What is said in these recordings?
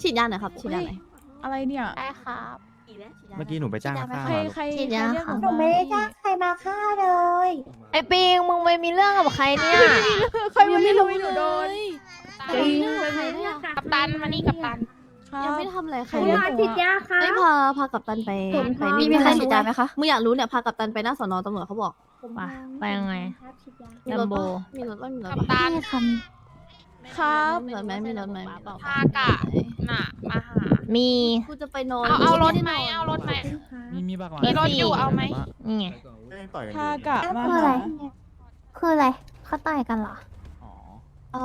ฉีดยาหน่อยครับฉีดยาหน่อยอะไรเนี่ย ได้ครับเมื่อกี้หนูไปจ้างฉีดยข้าวใครมาใครฉีดยาใครเรียกค่ะหหนูไม่ได้จ้างใครมาฆ่าเลย ไอ้ปิงมึงไปมีเรื่องกับใครเนี่ยใครไม่รู้หนูโดนจริงไปไหนเนี่ยกัปตันมานี่กัปตันยังไม่ได้ทำอะไรใครใครเลเรียยกหนูฉีดอะยาค่ะ ไม่พาพากัปตันไปผมไปพร้อม นี่มีใครรู้ฉีดยาไหมคะมึงอยากรู้เนี่ยพากัปตันไปหน้าสอนอตำรวจเขาบอกมาไปยังไง มีรถ Lambo ปะมีรถปะมีรถกัปปะตัน ครับ มีรถไหมมีรถไหมพากะ น่ะมาหา มี กูจะไปนอนเอาเอารถกูจะไหมนนเอารถไหม มีมีบักหลังมีรถอยู่เอาไหม นี่ไงต่อยกันพากะมาคืออะไรหาคืออะไรเขาต่อยกันเหรอ อ๋อ เอา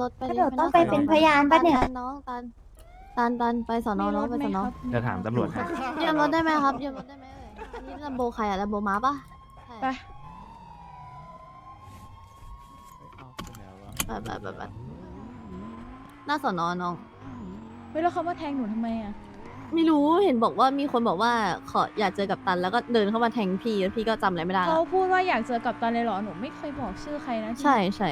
รถไปก็เดี๋ยวต้องไปเป็นพยานปะเนี่ยตัน้องตันตันตันไปสอนอมีรน้องถไปไหมสอนอครับจะถามตำรวจให้ยืมรถได้ไหมครับยืมรถได้ไหมเอ่ยอันนี้ลำโบใครอะลำโบม้าปะใช่ไปแบบแบบแบบแบบหน้าสอนอน้องเฮ้ยแล้วเขามาแทงหนูทำไมอะไม่รู้เห็นบอกว่ามีคนบอกว่าขออยากเจอกับตันแล้วก็เดินเข้ามาแทงพี่แล้วพี่ก็จำอะไรไม่ได้เขาแล้วพูดว่าอยากเจอกับตันเลยเหรอหนูไม่เคยบอกชื่อใครนะที่ ใช่ใช่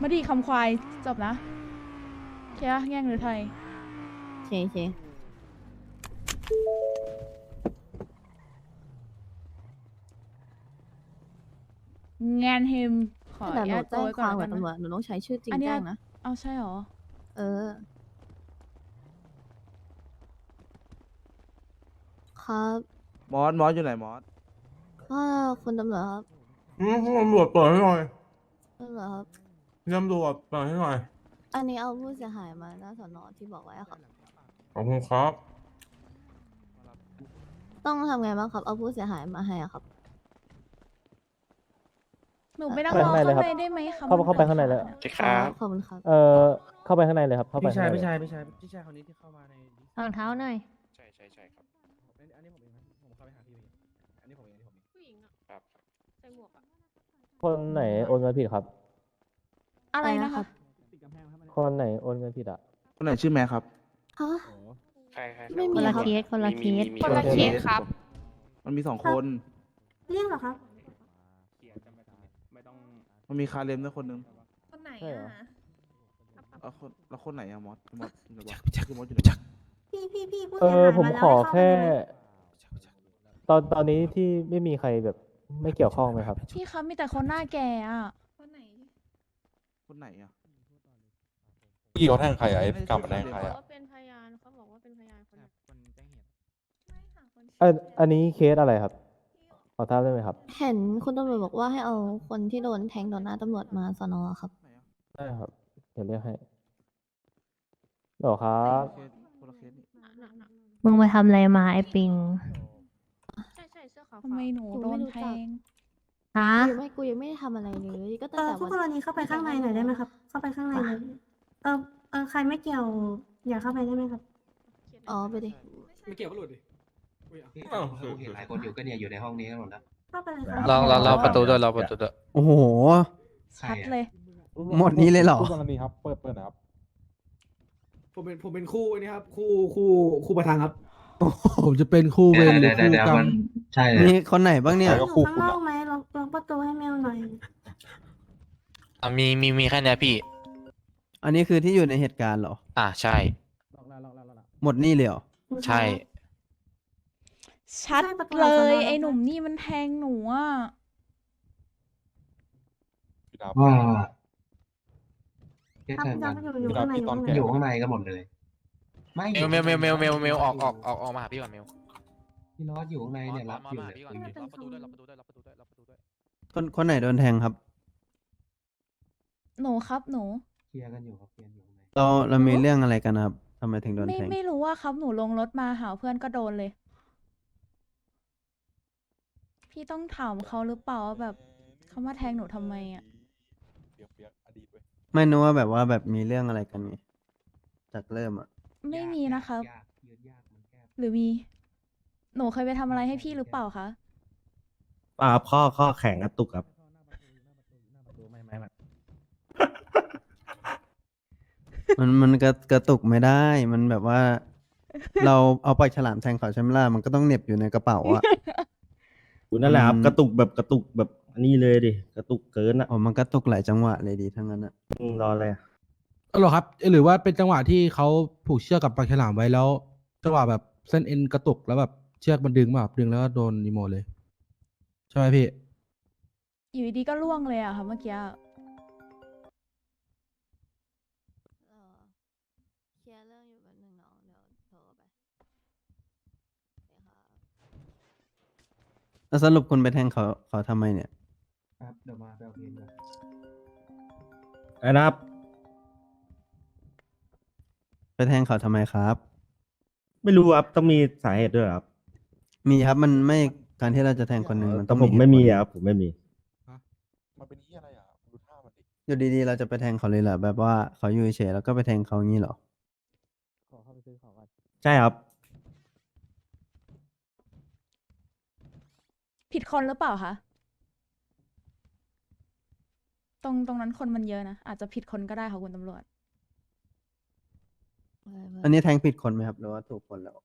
มาดีคำควายจบนะเคียแง่งหรือไทย โอเคโอเคงานฮิมข ออแต่นุหนูญาตแจ้งไว้คก่อวานมกับแล้วกันตำรวนะ จหนูต้องใช้ชื่อจริงอันเนี้ยแจ้งนะ เอาใช่เหรอ เออ ครับมอสมอสอยู่ไหนมอสก็คุณตำรวจครับอืมตำรวจเปิดให้หน่อยตำรวจครับ ตำรวจเปิดให้หน่อย อันนี้เอาผู้เสียหายมาหน้าสอนอที่บอกไว้อะครับ ขอบคุณครับ ต้องทำไงบ้างครับ เอาผู้เสียหายมาให้อะครับ หนูไม่ต้องไปรอข้างในเลยข้างครับในได้ไหมคะเข้าเข้าไปข้างในเลยขอบคุณครับเอ่อเข้าไปข้างในเลยครับ เข้าไปพี่ชายข้งในพี่เลชายพี่ชายพี่ชายคนนี้ที่เข้ามาในรองเท้าหน่อย ใช่ใช่ใช่ครับอันนี้ผมเองนะผมเข้าไปหาพี่เองอันนี้ผมเองอันนี้ผมเองผู้หญิงอะครับใส่หมวกอะคนไหนโอนเงินผิดครับ อะไรอะไรนะนะคะคะคนไหนโอนเงินผิดอะ คนไหนชื่อแม่ครับฮะใครใครไม่มีคนละครับเคสคนละเคส มีมีมีคนละเคสครับ มันมีสองคน เรียกเหรอครับไม่ต้อง มันมีคาเรมด้วยคนนึงคนไหนใช่เหรอ อะแล้วคนแล้วคนไหนอะมอสมอสเดี๋ยวบอกคือมอสอยู่พี่พี่พี่ผู้เอเสียอหายผมมาแล้วขอให้เข้าไปแค่เลยไหมตอนตอนนี้ที่ไม่มีใครแบบไม่เกี่ยวข้องไหมครับ พี่ครับมีแต่คนหน้าแก่อะ คนไหนคนไหนอะพี่เขาแทงใครอะไอ้กลับมาแทงใครบอกอะ ว่าเป็นพยานเขาบอกว่าเป็นพยานคนคนแจ้งเหตุอันอันนี้เคสอะไรครับ ขอทราบได้ไหมครับ เห็นคุณตำรวจบอกว่าให้เอาคนที่โดนแทงโดนหน้าตำรวจมาสอนอครับไหนอะได้ครับ เดี๋ยวเรียกให้เดี๋ยวครับเคสคนละเคสนี่มึงไปทำอะไรมาไอ้ปิง ใช่ใช่เสื้อขาวทำไมหนูโดนแทง ฮะ กูยังไม่กูยังไม่ได้ทำอะไรเลยก็เอตั้งอแต่ผู้วันกรณีเข้าไปข้างในหน่อยได้ไหมครับ เข้าไปข้างในเลยเออเออใครไม่เกี่ยว อย่าเข้าไปได้ไหมครับ อ๋อไปดิ ไม่เกี่ยวก็หลุดดิ อุ๊ยอะอ้าวเห็นหลายคนอยู่ก็เนี่ยอยู่ในห้องนี้กันหมดแล้วเข้าไปเลยครับลองลองลองประตูด้วยลองประตูด้วยโอ้โหชัดเลย หมดนี้เลยเหรอกรณีครับ เปิดเปิดนะครับ ผมเป็นผมเป็นคู่นี่ครับ คู่คู่คู่ประธานครับ ผมจะเป็นคู่เวรหรือเดี๋ยวคู่เดี๋ยวกรรมัมนใช่เลยนี่คนไหนบ้างเนี่ย อยู่ข้างนอกไหมล็อกล็อกประตูให้เมลหน่อย อะมีมีมีแค่เนี้ยพี่ อันนี้คือที่อยู่ในเหตุการณ์เหรอ อะใช่ หมดนี่เลยเหรอ ใช่ ชัดใช่ประตูเลสอนยอไอ้หนุ่มนี่มันแทงหนูอะว่าเคสครับแทนพี่กัจำนไม่อยู่อยู่ข้างในอยู่ข้างในอยู่ข้างในกันหมดเลย ไม่เมลเมลเมลเมลเมลเมลออกออกออกออกมาหาพี่ก่อนเมลพี่รอดอยู่ข้างในเนี่ยรับมาอยู่มาหาเลยพี่ก่อนล็อกประตูด้วยล็อกประตูด้วยล็อกประตูด้วยล็อกประตูด้วยคนคนไหนโดนแทงครับ หนูครับหนูเคลียร์กันอยู่ครับเคลียร์อยู่ข้างในเราเรามีเรื่องอะไรกันนะครับทำไมถึงโดนไม่แทงไม่รู้ว่าครับหนูลงรถมาหาเพื่อนก็โดนเลย พี่ต้องถามเขาหรือเปล่าว่าแบบเขามาแทงหนูทำไมอะไม่รู้ว่าแบบว่าแบบมีเรื่องอะไรกันไงจากเริ่มอะ ไม่มีนะครับยากยืดยากมันแคบหรือมี หนูเคยไปทำอะไรให้พี่หรือเปล่าคะอ่าข้อข้อแข่งกระตุกครับ มันมันกระกระตุกไม่ได้ มันแบบว่า เราเอาปล่อยฉลามแทงเขาใช่ไหมล่ะมันก็ต้องเหน็บอยู่ในกระเป๋าอะ นั่นแหละครับอืมกระตุกแบบกระตุกแบบอันนี้เลยดิกระตุกเกินอะอ๋อมันกระตุกหลายจังหวะเลยดีทั้งนั้นอะอืมรออะไรอะเออเหรอครับหรือว่าเป็นจังหวะที่เขาผูกเชือกกับปลาฉลามไว้แล้ว จังหวะแบบเส้นเอ็นกระตุกแล้วแบบเชือกมันดึงมาแบบดึงแล้วก็โดนนิโมเลย ใช่ไหมพี่ อยู่ดีๆก็ล่วงเลยอะค่ะเมื่อกี้ แล้วสรุปคุณไปแทงเขาเขาทำไมเนี่ย ครับเดี๋ยวมาไปเอาเพลงเลยไอ้นะครับ ไปแทงเขาทำไมครับ ไม่รู้ครับต้องมีสาเหตุด้วยเหรอครับมีครับมันไม่การที่เราจะแทงคนหนึ่งมันแต่ต้องผมเหตุไม่มีผลอะครับผมไม่มี มันเป็นที่อะไรอะดูท่ามันดิอยู่ดีๆ เราจะไปแทงเขาเลยเหรอแบบว่าเขาอยู่เฉยๆแล้วก็ไปแทงเขางี้เหรอ ขอเข้าไปซื้อของก่อนใช่ครับ ผิดคนหรือเปล่าคะ ตรงตรงนั้นคนมันเยอะนะ อาจจะผิดคนก็ได้ค่ะคุณตำรวจ อันนี้แทงผิดคนไหมครับหรือว่าถูกคนแล้ว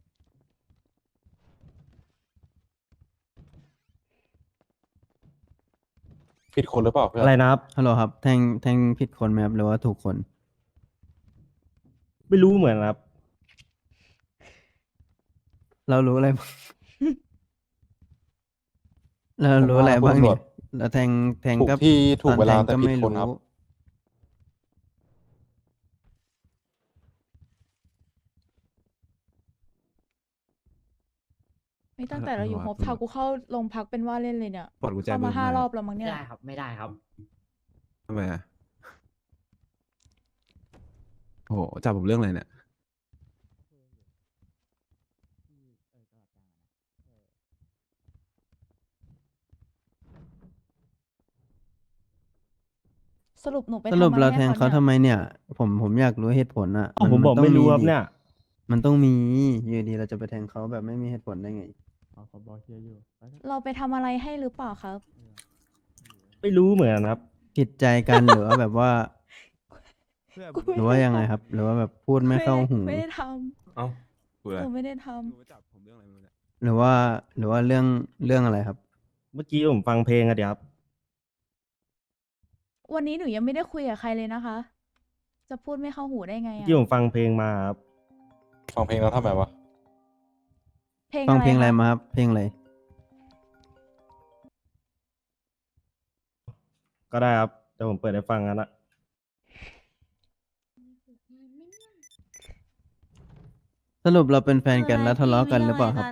ผิดคนหรือเปล่าเพื่อนอะไรนะครับ ฮัลโหลครับ แทงแทงผิดคนไหมครับหรือว่าถูกคน ไม่รู้เหมือนครับ เรารู้อะไรบ้าง เรารู้อะไรบ้างเนี่ยเราแทงแทงถูกก็ที่ถูกเวลาตอนทงแต่ก็ผิดไม่คนครับรู้ไม่ตั้งแต่เราอยู่ตำรโฮวจปทาวน์กูเข้าโรงพักเป็นว่าเล่นเลยเนี่ยปลดกุญแจเข้ามืมาอห้ามารอบแล้วมั้งเนี่ยไม่ได้ครับ ไม่ได้ครับ ทำไมอะโอ้โหจับผมเรื่องอะไรเนี่ย สรุปหนูไปสรุปทำอะไรเราให้แทงเขานี่ยทำไมเนี่ย ผมผมอยากรู้เหตุผลอะอ้าวผมบอกต้งไม่รู้ครับดิเนี่ยมันต้องมีอยู่ดีเราจะไปแทงเขาแบบไม่มีเหตุผลได้ไงอ๋อขอบอกเคลียร์อยู่ไปเถอะเราไปทำอะไรให้หรือเปล่าครับ ไม่รู้เหมือนกันครับ ผิดใจกัน หรือว่าแบบว่ากูไม่หรือว่ายังไงครับ หรือว่าแบบพูดไม่เข้าหูไม่ได้ทเอ้าพูดำอะไรหนูไม่ได้ทหนูจับผมเรื่องอะไรไม่รู้เนี่ยหรือว่าหรือว่าเรื่องเรื่องอะไรครับ เมื่อกี้ผมฟังเพลงอะเดี๋ยวครับำ วันนี้หนูยังไม่ได้คุยกับใครเลยนะคะ จะพูดไม่เข้าหูได้ไงเมื่ออะกี้ผมฟังเพลงมาครับฟังเพลงแล้วทำไมวะเพลงฟังอะไรเพลงอะไรคะมาครับเพลงอะไรก็ได้ครับเดี๋ยวผมเปิดให้ฟังกันนะสรุปเราเป็นแฟนกันแล้วทะเลาะกันหรือเปล่าครับ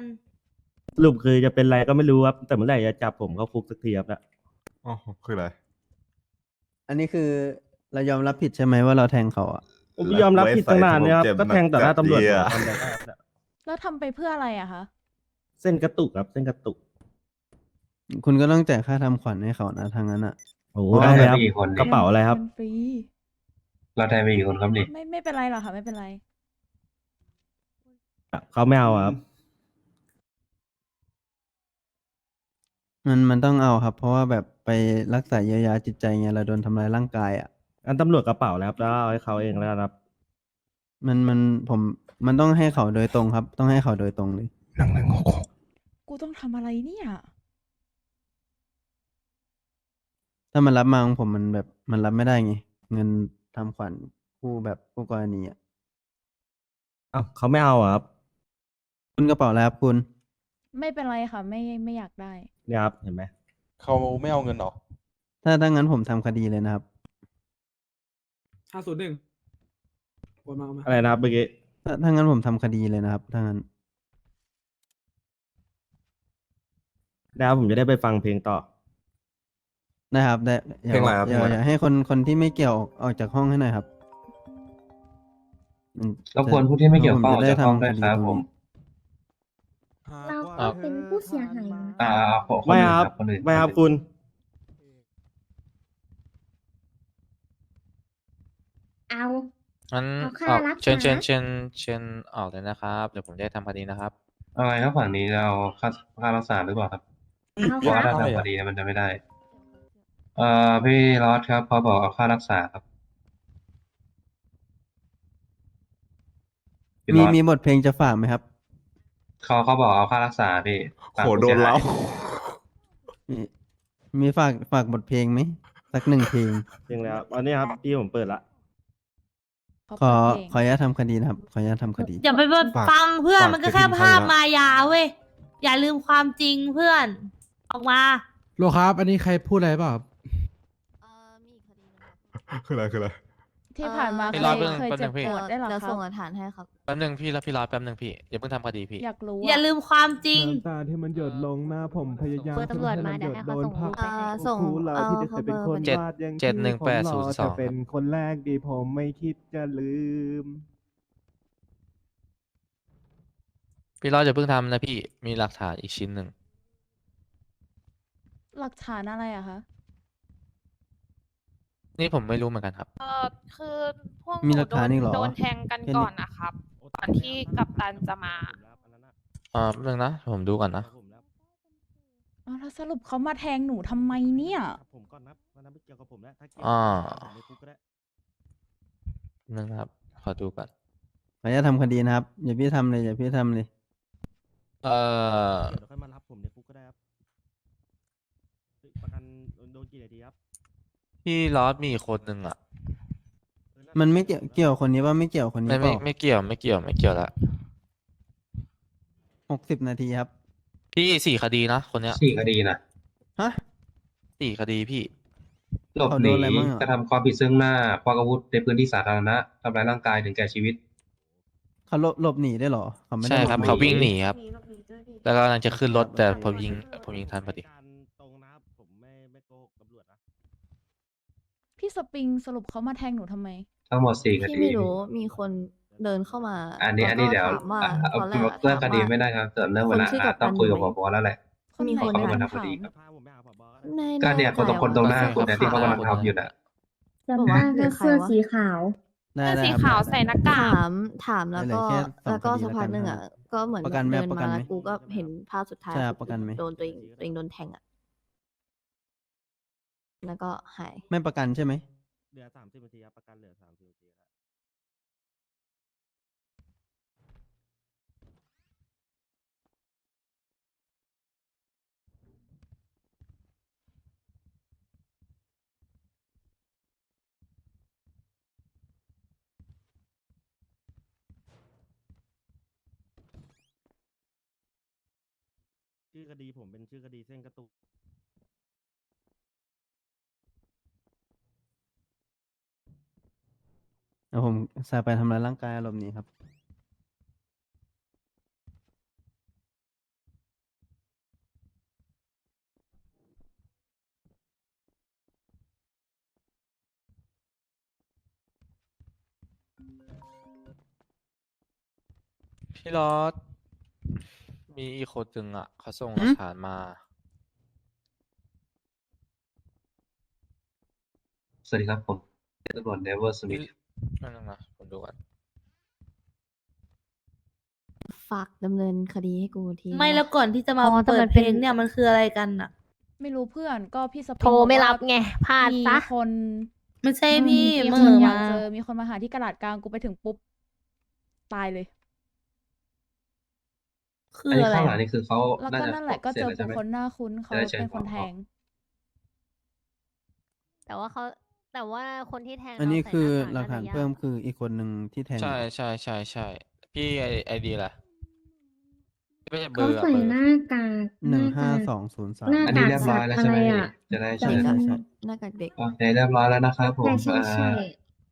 สรุปคือจะเป็นอะไรก็ไม่รู้ครับ แต่เมื่อไหร่จะจับผมเข้าคุกสักทีครับนะอ๋อคืออะไร อันนี้คือเรายอมรับผิดใช่ไหมว่าเราแทงเขาอะผมไม่ยอมรับผิดตั้งนานเนี่ยครับก็แทงต่อหน้าตำรวจผมทำอะไรได้ครับเนี่ยแล้วทำไปเพื่ออะไรอะคะ เส้นกระตุกครับ เส้นกระตุกคุณก็ต้องจ่ายค่าทำขวัญให้เขานะทางนั้นอะ โอ้โหเพราะได้เลยครับกี่คนเนี่ยกระเป๋าอะไรครับมันฟรี เราได้ไปกี่คนครับนี่ไม่ไม่เป็นไรหรอกค่ะ ไม่เป็นไร เขาไม่เอาอะครับมันมันต้องเอาครับ เพราะว่าแบบ ไปรักษาเยียวยาจิตใจไงเราโดนทำร้ายร่างกายอะ อันตำรวจกระเป๋าแล้วครับแล้วเอาให้เขาเองแล้วกันครับ มันมันผมมันต้องให้เขาโดยตรงครับ ต้องให้เขาโดยตรงเลย หนึ่งหนึ่งหกหกกูต้องทำอะไรเนี่ย ถ้ามันรับมาของผมมันแบบมันรับไม่ได้ไงเงินทำขวัญคู่แบบคู่กรณีอะเอ้าเขาไม่เอาอะครับคุณกระเป๋าแล้วครับคุณ ไม่เป็นไรค่ะ ไม่ไม่อยากได้เนี่ยครับเห็นไหม เขาไม่เอาเงินเหรอ ถ้าถ้างั้นผมทำคดีเลยนะครับ ห้าศูนย์หนึ่งโอนมาเอามาอะไรนะครับเมื่อกี้ ถ้าถ้างั้นผมทำคดีเลยนะครับถ้างั้นนะครับผมจะได้ไปฟังเพลงต่อได้ครับได้อย่าเพลงอะไรครับอย่าเพลงอะไร อย่าให้คนคนที่ไม่เกี่ยวออกออกจากห้องให้หน่อยครับอืมรบกวนผู้ที่ไม่เกี่ยวข้องผออกจะได้จากห้องทำด้วยคดีครับตงผมนี้ เราก็เป็นผู้เสียหายนะ อ่าขอคนไม่อื่นครับคนอื่นไม่ครับนอื่นคุณ เอา งั้นเอาค่าออกรักษาเชิญเชิญเชิญเชิญออกเลยนะครับ เดี๋ยวผมจะทำคดีนะครับ อะไรครับฝั่งนี้จะเอาค่าค่ารักษาหรือเปล่าครับเอาเพราะว่าค่ะถ้าทำคดีเนี่ยมันจะไม่ได้ เอ่อพี่รอดครับเขาบอกเอาค่ารักษาครับพี่มีรอดมีบทเพลงจะฝากไหมครับ เขาเขาบอกเอาค่ารักษาพี่ฝั่งโหผู้โดเสีนยหายเรามีมีฝากฝากบทเพลงไหมสักหนึ่งเพลงจริงแล้วอันนี้ครับพี่ผมเปิดละเขาขอเปิดเพลงขออนุญาตทำคดีนะครับ ขออนุญาตทำคดี อย่าไปเปิดฝากฟังเพื่อนฝากมันก็ไปแค่ถึงใครภาพละมายาเว้ย อย่าลืมความจริงเพื่อน ออกมาโลครับ อันนี้ใครพูดอะไรเปล่าครับเอ่อมีอีกคดีหนึงครับคืออะไรคืออะไร ที่ผ่านมาเอ่เคอยรอเคยแป๊บนึเจ็บงพี่ปวดได้เหรอเดี๋ยวครัส่งบหลักฐานให้ครับ แป๊บหนึ่งพี่แล้วพี่รอแป๊บหนึ่งพี่อย่าเพิ่งทำคดีพี่ อยากรู้อย่าลืมความจริง น้ำตาที่มันหยดลงหน้าผมพยายามเบอร์ตำรวจมาเดี๋ยวให้เขาส่งรูปไปอ่าให้ส่งครูเราเอาที่จะเคเข้ายเบเป็นอร์คนไปเจ็ดวาดยังเจ็ดหนึ่งแปดที่ศูผมนย์รอสอง จะเป็นคนแรกดีผมไม่คิดจะลืม พี่รออย่าเพิ่งทำนะพี่มีหลักฐานอีกชิ้นหนึ่งหลักฐานอะไรอะคะ นี่ผมไม่รู้เหมือนกันครับ เออคือพวกมีหนูหลักฐานอีกเหรอโดนแทงกันแค่นี้ ก่อนนะครับ ก่อนที่กัปตันจะมา อ่าแป๊บนึงนะ ผมดูก่อนนะ อ๋อแล้วสรุปเขามาแทงหนูทำไมเนี่ย ผมก่อนนะมันไม่เกี่ยวกับผมแล้วถ้าเกี่ยวอ่า ผมในคุกก็ได้แป๊บนึงนะครับ ขอดูก่อน ขออนุญาตทำคดีนะครับ อย่าพี่ทำเลยอย่าพี่ทำเลย เอ่อ เดี๋ยวค่อยมารับผมในคุกก็ได้ครับเฮ้ยประกันโดนกี่นาทีครับ พี่ลอสมีอีกคนหนึ่งอะเออมันไม่เกี่ยวเกี่ยวคนนี้ว่าไม่เกี่ยวคนนี้ไม่เปไม่ล่าไม่เกี่ยวไม่เกี่ยวไม่เกี่ยวละหกสิบนาทีครับ พี่สี่คดีนะคนเนี้ยสี่คดีนะฮะ สี่คดีพี่ หลบเขาหโดนีนอะไรบ้างอะ กระทำความผิดซึ่งหน้าควักอาวุธในพื้นที่สาธารณะทำร้ายร่างกายถึงแก่ชีวิต เขาหลบหลบหนีได้เหรอเขาไม่ได้ใช่หลครับหนี เขาวิ่งหนีครับหนีหลบหนีด้วยพี่แล้วก็กำลังจะขึ้นรถแต่ผมยิงผมยิงทันพอดี การตรงนะครับผมไม่ไม่โกหกตำรวจนะ พี่สปริงสรุปเขามาแทงหนูทำไม ทั้งหมดสี่คพี่ดี ไม่รู้มีคนเดินเข้ามาอันนี้แล้อันนี้เดี๋ยวถามว่าอะเอาตอนแรกอะเรื่องคถามดีว่า ไม่ได้ครับแต่เรื่องเวลาคนชื่อกัปตัน ต้องคุยกับอยู่ผไหมบแล้วแหละ คนมีไหนคนเขาก็มาถามทำคดีครับพาผมไปหาผบก็ได้ในก็เนี่ยคนตรงคนตรงหน้าคุณเนี่ยที่เขากำลังทำอยู่น่ะ จำได้คือใครวะได้เสื้อได้สีครับ ขาวได้ใส่หน้ากาถากมถามแล้วได้ก็เลยแค่สองแล้วก็คดีสักพักหนึ่งแล้วกันอะ ก็เหมือนประกันแบบไหมเดินประกันมาไหมกูก็เห็นภาพสุดท้ายใช่ครับกูประกันไหม โดนตัวเองตัวเองโดนแทงอะ แล้วก็หาย ไม่ประกันใช่ไหม เหลือสามสิบนาทีครับประกันเหลือสามสิบนาทีครับชื่อคดีผมเป็นชื่อคดีเส้นกระตุก แล้วผมสายไปทำร้ายร่างกายอารมณ์นี้ครับ พี่ลอสมีอีกคนหนึ่งอะเขาส่งหหืลัมกฐานมา สวัสดีครับผมตำรวจเนเวอร์สมิธ นั่นงนะผมดูกันฝากดำเนินคดีให้กูทีไม่แล้วก่อนที่จะมาอ๋อแต่เปิมัดนเพเป็ลนงเนี่ยมันคืออะไรกันอะไม่รู้เพื่อนก็พี่สปริงโทรบอกไม่ว่ารับไงพลาดมีซะคนไม่ใช่พี่มีเหคมืนออยามากเจอมีคนมาหาที่กระดาษกลางกูไปถึงปุ๊บ ตายเลย คืออันนี้อะไรข้างหลังอะนี่คือเขาแล้วน่าก็จะนั่นแหละก็เสร็เจจอแล้วใช่บุคไหมคลหน้าคุ้นเขาจะได้แจ้งเป็นคนความแทต่องแต่ว่าเขา แต่ว่าคนที่แทงอันนี้เราใส่คือน้หลักฐานจะยเพิ่มคืออีกคนหนึ่งที่แทงใช่ใช่ใช่ใช่พี่ไอไอดีแหละไม่ใช่เบอเขาร์อะใส่เบอร์หน้ากากหนึ่งห้าสองศูนย์สามหน้าอันนี้เรียบร้อยแล้วใช่ไหมอะไรอะจะได้ใช่เชิญใช่ใช่ หน้ากากเด็ก โอเคเรียบร้อยแล้วนะครับผมใช่ใช่อ่าใช่